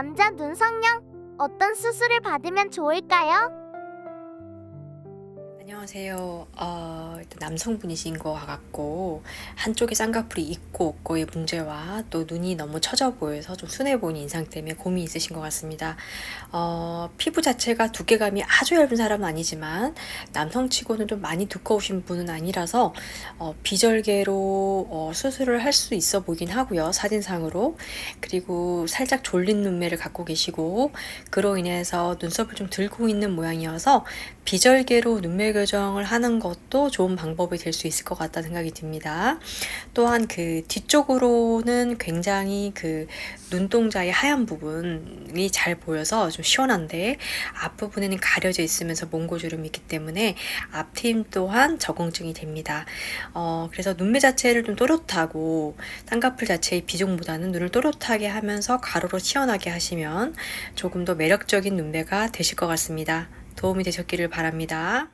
남자 눈 성형 어떤 수술을 받으면 좋을까요? 안녕하세요. 어, 남성분이신 것 같고 한쪽에 쌍꺼풀이 있고 없고의 문제와 또 눈이 너무 처져 보여서 좀 순해 보이는 인상 때문에 고민이 있으신 것 같습니다. 어, 피부 자체가 두께감이 아주 얇은 사람은 아니지만 남성치고는 좀 많이 두꺼우신 분은 아니라서 어, 비절개로 어, 수술을 할 수 있어 보이긴 하고요. 사진상으로. 그리고 살짝 졸린 눈매를 갖고 계시고 그로 인해서 눈썹을 좀 들고 있는 모양이어서 비절개로 눈매 교정을 하는 것도 좋은 방법이 될 수 있을 것 같다 생각이 듭니다. 또한 그 뒤쪽으로는 굉장히 그 눈동자의 하얀 부분이 잘 보여서 좀 시원한데 앞부분에는 가려져 있으면서 몽고주름이 있기 때문에 앞팀 또한 적응증이 됩니다. 어, 그래서 눈매 자체를 좀 또렷하고 쌍꺼풀 자체의 비중보다는 눈을 또렷하게 하면서 가로로 시원하게 하시면 조금 더 매력적인 눈매가 되실 것 같습니다. 도움이 되셨기를 바랍니다.